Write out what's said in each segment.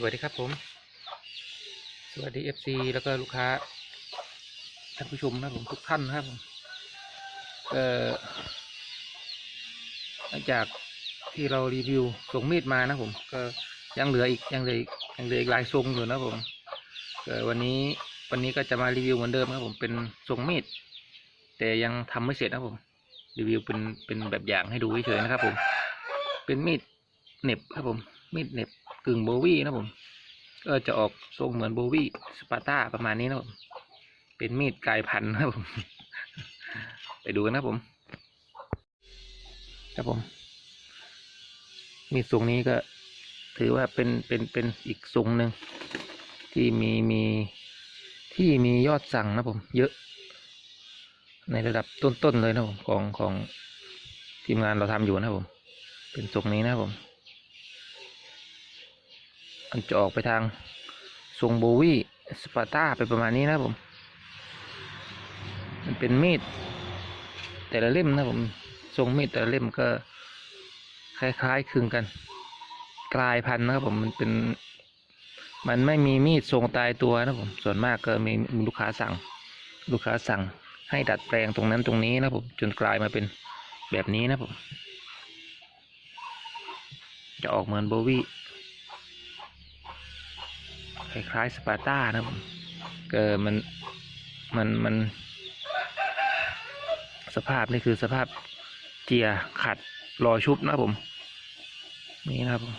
สวัสดีครับผม สวัสดีเอฟซีแล้วก็ลูกค้าท่านผู้ชมนะผมทุกท่านนะครับผมเอ่อหลังจากที่เรารีวิวส่งมีดมานะผมก็ยังเหลืออีกยังเหลืออีกยังเหลืออีกหลายทรงอยู่นะผมเอ่อวันนี้วันนี้ก็จะมารีวิวเหมือนเดิมครับผมเป็นทรงมีดแต่ยังทำไม่เสร็จนะผม รีวิวเป็นเป็นแบบอย่างให้ดูเฉยๆนะครับผม เป็นมีดเน็บครับผม มีดเน็บกึ่งโบวี่นะผม ก็จะออกทรงเหมือนโบวี่สปาร์ต้าประมาณนี้นะผมเป็นมีดกลายพันธุ์นะผม ไปดูกันนะผม ครับผม มีดทรงนี้ก็ถือว่าเป็นเป็นเป็นอีกทรงหนึ่งที่มีมีที่มียอดสั่งนะผม เยอะ ในระดับต้นๆเลยนะผมของของทีมงานเราทำอยู่นะผม เป็นทรงนี้นะผม มันจะออกไปทางทรงโบวี่สปาร์ต้าไปประมาณนี้นะครับผม มันเป็นมีด แต่ละเล่มนะผม ทรงมีดแต่ละเล่มก็ คล้ายๆคลึงกัน กลายพันธุ์นะครับผมมันเป็น มันไม่มีมีดทรงตายตัวนะผมส่วนมากก็มีมลูกค้าสั่ง ลูกค้าสั่งให้ดัดแปลงตรงนั้นตรงนี้นะผมจนกลายมาเป็นแบบนี้นะผมจะออกเหมือนโบวี่ คล้ายๆสปาร์ต้านะผมเกิมันมันมัน สภาพนี่คือสภาพเจียขัดรอชุบนะผม นี่นะครับผม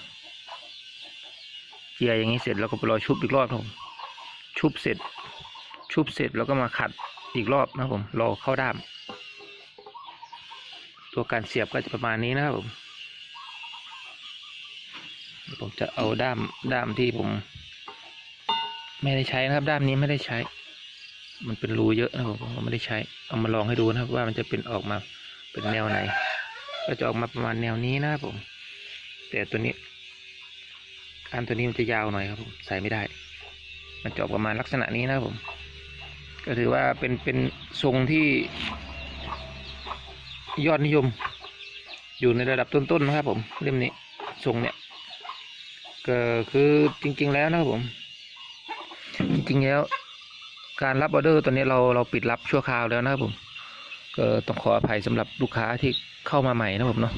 เจียอย่างนี้เสร็จแล้วก็ไปรอชุบอีกรอบผม ชุบเสร็จ ชุบเสร็จแล้วก็มาขัดอีกรอบนะผมรอเข้าด้าม ตัวการเสียบก็จะประมาณนี้นะครับผมผมจะเอาด้ามด้ามที่ผม ไม่ได้ใช้นะครับ ด้ามนี้ไม่ได้ใช้ มันเป็นรูเยอะนะครับผมไม่ได้ใช้ เอามาลองให้ดูนะครับ ว่ามันจะเป็นออกมาเป็นแนวไหน ก็จะออกมาประมาณแนวนี้นะครับผม แต่ตัวนี้การตัวนี้มันจะยาวหน่อยครับผมใส่ไม่ได้ มันจะออกประมาณลักษณะนี้นะครับผม ก็ถือว่าเป็นเป็นทรงที่ ยอดนิยม อยู่ในระดับต้นๆนะครับผมเล่มนี้ทรงเนี้ยก็คือจริง ๆ แล้วนะครับผม จริงๆแล้วการรับออเดอร์ตอนนี้เราเราปิดรับชั่วคราวแล้วนะครับผมก็ต้องขออภัยสำหรับลูกค้าที่เข้ามาใหม่นะครับผมเนาะ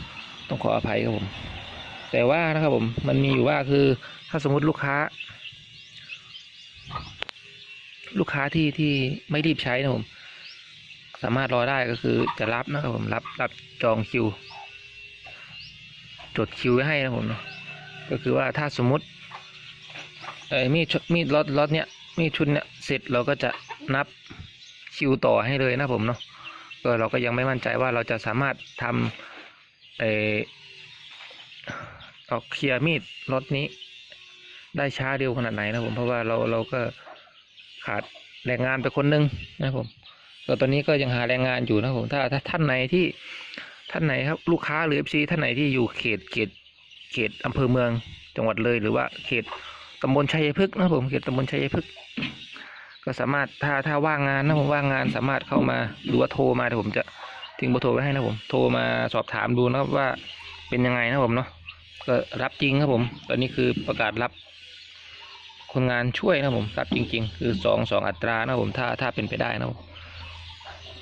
ต้องขออภัยครับผม แต่ว่านะครับผมมันมีอยู่ว่าคือถ้าสมมติลูกค้า ลูกค้าที่ที่ไม่รีบใช้นะครับผมสามารถรอได้ก็คือจะรับนะครับผมรับรับจองคิว จดคิวไว้ให้นะครับผมเนาะก็คือว่าถ้าสมมติ เออมีดมีดล็อตล็อตเนี้ยมีดชุดเนี้ยเสร็จเราก็จะนับคิวต่อให้เลยนะผมเนาะก็เราก็ยังไม่มั่นใจว่าเราจะสามารถทำเออออกเคลียร์มีดล็อตนี้ ได้ช้าเร็วขนาดไหนนะผมเพราะว่าเราเราก็ขาดแรงงานไปคนนึงนะผมก็ตอนนี้ก็ยังหาแรงงานอยู่นะผมถ้าถ้าท่านไหนที่ท่านไหนครับลูกค้าหรือเอฟซีท่านไหนที่อยู่เขตเขตเขตอำเภอเมืองจังหวัดเลยหรือว่าเขต ตำบลชัยพฤกษ์นะผมเขตตำบลชัยพฤกษ์ก็สามารถถ้าถ้าว่างงานนะผมว่างงานสามารถเข้ามาหรือว่าโทรมาเดี๋ยวผมจะทิ้งเบอร์โทรไว้ให้นะผมโทรมาสอบถามดูนะครับว่าเป็นยังไงนะผมเนาะก็รับจริงครับผม ตอนนี้คือประกาศรับ คนงานช่วยนะผมรับจริง ๆ คือสองสองอัตรานะผมถ้าถ้าเป็นไปได้นะผม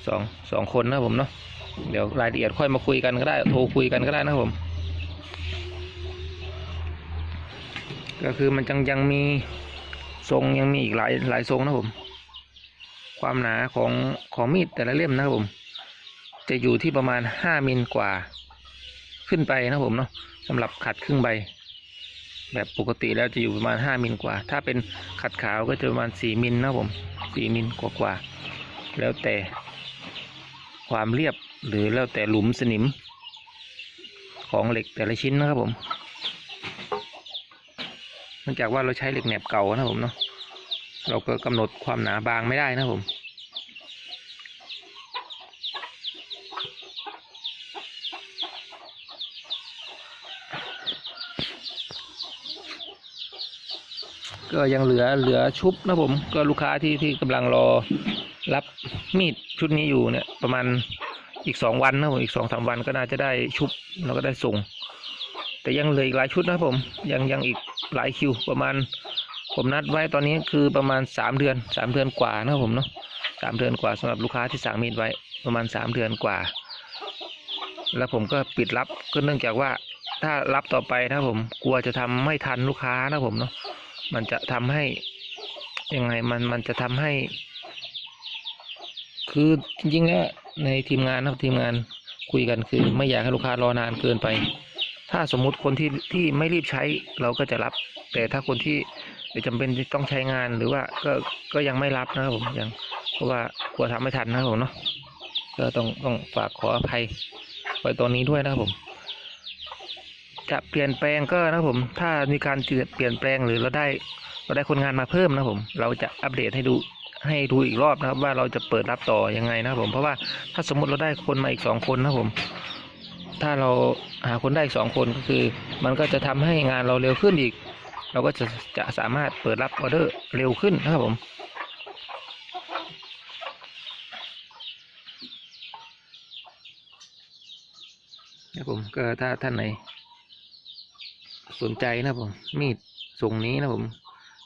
สองสองคนนะผมเนาะเดี๋ยวรายละเอียดค่อยมาคุยกันก็ได้ โทรคุยกันก็ได้นะผม ก็คือมันจังยังมีทรงยังมีอีกหลายหลายทรงนะผม ความหนาของของมีดแต่ละเล่มนะครับผม จะอยู่ที่ประมาณห้ามิลกว่า ขึ้นไปนะผมเนาะสำหรับขัดครึ่งใบ แบบปกติแล้วจะอยู่ประมาณห้ามิลกว่า ถ้าเป็นขัดขาวก็จะประมาณสี่มิลนะผมสี่มิลกว่ากว่าๆแล้วแต่ความเรียบหรือแล้วแต่หลุมสนิมของเหล็กแต่ละชิ้นนะครับผมเนื่องจากว่าเราใช้เหล็กแหนบเก่านะผมเนาะเราก็กำหนดความหนาบางไม่ได้นะผมก็ยังเหลือเหลือชุบนะผม ก็ลูกค้าที่ที่กำลังรอรับมีดชุดนี้อยู่เนี่ย ประมาณอีกสองวันนะผมอีกสองสามวันก็น่าจะได้ชุบเราก็ได้ส่ง แต่ยังเหลืออีกหลายชุดนะผม ยังยังอีก หลายคิวประมาณ ผมนัดไว้ตอนนี้คือประมาณสามเดือนสามเดือนกว่านะครับผมเนาะสามเดือนกว่าสำหรับลูกค้าที่สั่งมีดไว้ประมาณสามเดือนกว่า แล้วผมก็ปิดรับก็เนื่องจากว่าถ้ารับต่อไปนะผมกลัวจะทำไม่ทันลูกค้านะผมเนาะมันจะทำให้ยังไงมันมันจะทำให้ คือจริงๆแล้วในทีมงานนะครับทีมงานคุยกันคือ ไม่อยากให้ลูกค้ารอนานเกินไป ถ้าสมมุติคนที่ที่ไม่รีบใช้เราก็จะรับ แต่ถ้าคนที่จำเป็นต้องใช้งานหรือว่าก็ก็ยังไม่รับนะครับผมยังเพราะว่ากลัวทำไม่ทันนะครับผมเนาะก็ต้องต้องฝากขออภัยไว้ตอนนี้ด้วยนะครับผม จะเปลี่ยนแปลงก็นะครับผม ถ้ามีการเปลี่ยนแปลงหรือเราได้เราได้คนงานมาเพิ่มนะครับผม เราจะอัปเดตให้ดูให้ดูอีกรอบนะครับ ว่าเราจะเปิดรับต่อยังไงนะครับผมเพราะว่าถ้าสมมติเราได้คนมาอีกสองคนนะครับผม ถ้าเราหาคนได้สองคนก็คือ มันก็จะทำให้งานเราเร็วขึ้นอีก เราก็จะจะสามารถเปิดรับออเดอร์เร็วขึ้นนะครับผมนะผมก็ถ้าท่านไหน สนใจนะผม มีดทรงนี้นะผม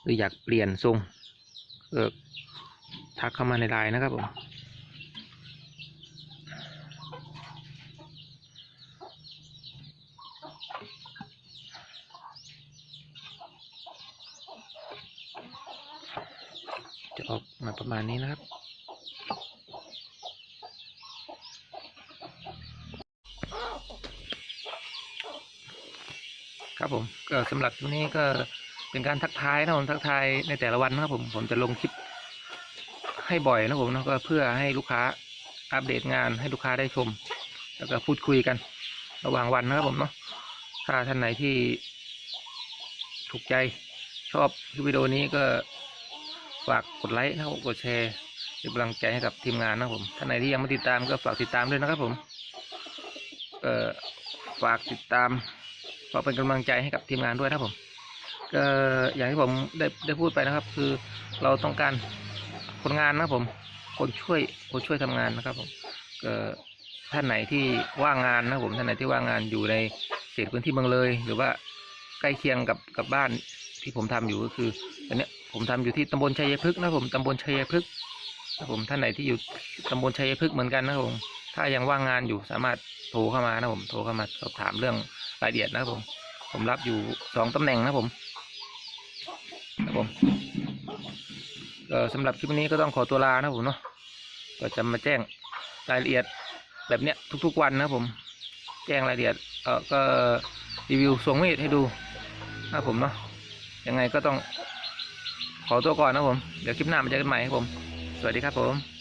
หรืออยากเปลี่ยนทรงเออทักเข้ามาในไลน์นะครับผม จะออกมา ประมาณนี้นะครับ ครับผมก็สำหรับวันนี้ก็เป็นการทักทายนะผมทักทายในแต่ละวันนะครับผมผมจะลงคลิปให้บ่อยนะผมนะก็เพื่อให้ลูกค้าอัปเดตงานให้ลูกค้าได้ชม แล้วก็พูดคุยกัน ระหว่างวันนะครับผมเนาะถ้าท่านไหนที่ถูกใจชอบคลิปวิดีโอนี้ก็ ฝากกดไลค์นะครับกดแชร์เป็นกำลังใจให้กับทีมงานนะครับผมท่านไหนที่ยังไม่ติดตามก็ฝากติดตามด้วยนะครับผมเอ่อฝากติดตามฝากเป็นกำลังใจให้กับทีมงานด้วยนะครับผมก็อย่างที่ผมได้ได้พูดไปนะครับ คือเราต้องการคนงานนะครับผม คนช่วยคนช่วยทำงานนะครับผมท่านไหนที่ว่างงานนะครับผมท่านไหนที่ว่างงานอยู่ในเขตพื้นที่เมืองเลย หรือว่าใกล้เคียงกับกับบ้านที่ผมทำอยู่ก็คืออันเนี้ย ผมทำอยู่ที่ตำบลชัยพฤกษ์นะผมตำบลชัยพฤกษ์นะผมท่านไหนที่อยู่ตำบลชัยพฤกษ์เหมือนกันนะผมถ้ายังว่างงานอยู่สามารถโทรเข้ามานะผมโทรเข้ามาสอบถามเรื่องรายละเอียดนะครับผม ผมรับอยู่สองตำแหน่งนะผมครับผมก็สำหรับคลิปนี้ก็ต้องขอตัวลานะผมเนาะก็จะมาแจ้งรายละเอียดแบบเนี้ยทุกๆวันนะผม แจ้งรายละเอียดเออก็รีวิวทรงมีดให้ดูนะผมเนาะยังไงก็ต้อง ขอตัวก่อนนะผม เดี๋ยวคลิปหน้ามาเจอกันใหม่ครับผม สวัสดีครับผม